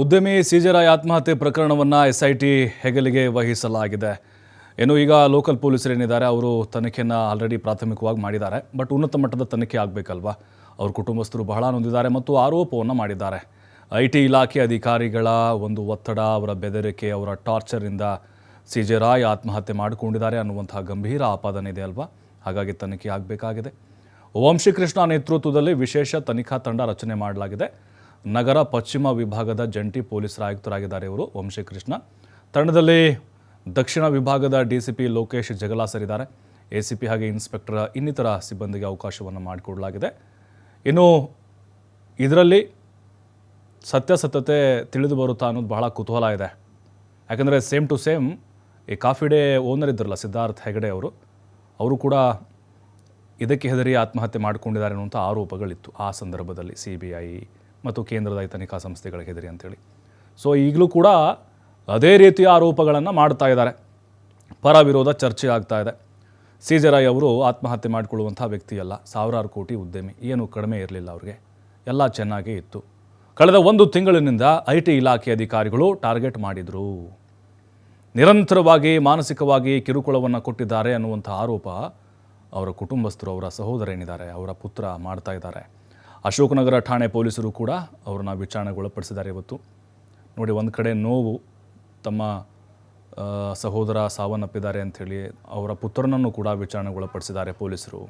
ಉದ್ಯಮಿ ಸಿಜರಾಯ್ ಆತ್ಮಹತ್ಯೆ ಪ್ರಕರಣವನ್ನು ಎಸ್ಐಟಿ ಹೆಗಲಿಗೆ ವಹಿಸಲಾಗಿದೆ. ಏನು ಈಗ ಲೋಕಲ್ ಪೊಲೀಸರು ಏನಿದ್ದಾರೆ, ಅವರು ತನಿಖೆಯನ್ನು ಆಲ್ರೆಡಿ ಪ್ರಾಥಮಿಕವಾಗಿ ಮಾಡಿದ್ದಾರೆ. ಬಟ್ ಉನ್ನತ ಮಟ್ಟದ ತನಿಖೆ ಆಗಬೇಕಲ್ವಾ? ಅವ್ರ ಕುಟುಂಬಸ್ಥರು ಬಹಳ ನೊಂದಿದ್ದಾರೆ ಮತ್ತು ಆರೋಪವನ್ನು ಮಾಡಿದ್ದಾರೆ. ಐ ಟಿ ಇಲಾಖೆ ಅಧಿಕಾರಿಗಳ ಒಂದು ಒತ್ತಡ, ಅವರ ಬೆದರಿಕೆ, ಅವರ ಟಾರ್ಚರಿಂದ ಸಿ ಆತ್ಮಹತ್ಯೆ ಮಾಡಿಕೊಂಡಿದ್ದಾರೆ ಅನ್ನುವಂತಹ ಗಂಭೀರ ಆಪಾದನೆ ಇದೆ ಅಲ್ವಾ? ಹಾಗಾಗಿ ತನಿಖೆ ಆಗಬೇಕಾಗಿದೆ. ವಂಶಿಕೃಷ್ಣ ನೇತೃತ್ವದಲ್ಲಿ ವಿಶೇಷ ತನಿಖಾ ತಂಡ ರಚನೆ ಮಾಡಲಾಗಿದೆ. ನಗರ ಪಶ್ಚಿಮ ವಿಭಾಗದ ಜಂಟಿ ಪೊಲೀಸ್ ಆಯುಕ್ತರಾಗಿದ್ದಾರೆ ಇವರು. ವಂಶೀಕೃಷ್ಣ. ತಂಡದಲ್ಲಿ ದಕ್ಷಿಣ ವಿಭಾಗದ ಡಿಸಿಪಿ ಲೋಕೇಶ್ ಜಗಲಾಸರ್ ಇದ್ದಾರೆ ಎಸಿಪಿ ಹಾಗೆ ಇನ್ಸ್ಪೆಕ್ಟರ್ ಇನ್ನಿತರ ಸಿಬ್ಬಂದಿಗೆ ಅವಕಾಶವನ್ನು ಮಾಡಿಕೊಡಲಾಗಿದೆ. ಇನ್ನು ಇದರಲ್ಲಿ ಸತ್ಯಾಸತ್ಯತೆ ತಿಳಿದು ಬರುತ್ತಾ ಅನ್ನೋದು ಬಹಳ ಕುತೂಹಲ ಇದೆ. ಯಾಕಂದರೆ ಸೇಮ್ ಟು ಸೇಮ್ ಈ ಕಾಫಿ ಡೇ ಓನರ್ ಇದ್ರಲ್ಲ ಸಿದ್ಧಾರ್ಥ್ ಹೆಗಡೆ ಅವರು ಅವರು ಕೂಡ ಇದಕ್ಕೆ ಹೆದರಿ ಆತ್ಮಹತ್ಯೆ ಮಾಡಿಕೊಂಡಿದ್ದಾರೆ ಅನ್ನುವಂಥ ಆರೋಪಗಳಿತ್ತು ಆ ಸಂದರ್ಭದಲ್ಲಿ ಸಿ ಬಿ ಐ ಮತ್ತು ಕೇಂದ್ರದ ತನಿಖಾ ಸಂಸ್ಥೆಗಳ ಹೆದರಿ ಅಂತೇಳಿ. ಸೊ ಈಗಲೂ ಕೂಡ ಅದೇ ರೀತಿಯ ಆರೋಪಗಳನ್ನು ಮಾಡ್ತಾ ಇದ್ದಾರೆ. ಪರ ವಿರೋಧ ಚರ್ಚೆ ಆಗ್ತಾ ಇದೆ. ಸಿ ಜೆ ರಾಯ್ ಅವರು ಆತ್ಮಹತ್ಯೆ ಮಾಡಿಕೊಳ್ಳುವಂಥ ವ್ಯಕ್ತಿಯಲ್ಲ, ಸಾವಿರಾರು ಕೋಟಿ ಉದ್ಯಮಿ, ಏನು ಕಡಿಮೆ ಇರಲಿಲ್ಲ ಅವ್ರಿಗೆ. ಎಲ್ಲ ಚೆನ್ನಾಗೇ ಇತ್ತು. ಕಳೆದ ಒಂದು ತಿಂಗಳಿನಿಂದ ಐ ಟಿ ಇಲಾಖೆ ಅಧಿಕಾರಿಗಳು ಟಾರ್ಗೆಟ್ ಮಾಡಿದರು. ನಿರಂತರವಾಗಿ, ಮಾನಸಿಕವಾಗಿ ಕಿರುಕುಳವನ್ನು ಕೊಟ್ಟಿದ್ದಾರೆ ಅನ್ನುವಂಥ ಆರೋಪ ಅವರ ಕುಟುಂಬಸ್ಥರು, ಅವರ ಸಹೋದರ ಏನಿದ್ದಾರೆ ಅವರ ಪುತ್ರ ಮಾಡ್ತಾ ಇದ್ದಾರೆ. ಅಶೋಕನಗರ ಠಾಣೆ ಪೊಲೀಸರು ಕೂಡ ಅವ್ರನ್ನ ವಿಚಾರಣೆಗೆ ಒಳಪಡಿಸಿದ್ದಾರೆ ಇವತ್ತು. ನೋಡಿ, ಒಂದು ಕಡೆ ನೋವು ತಮ್ಮ ಸಹೋದರ ಸಾವನ್ನಪ್ಪಿದ್ದಾರೆ ಅಂಥೇಳಿ ಅವರ ಪುತ್ರನನ್ನು ಕೂಡ ವಿಚಾರಣೆಗೊಳಪಡಿಸಿದ್ದಾರೆ ಪೊಲೀಸರು.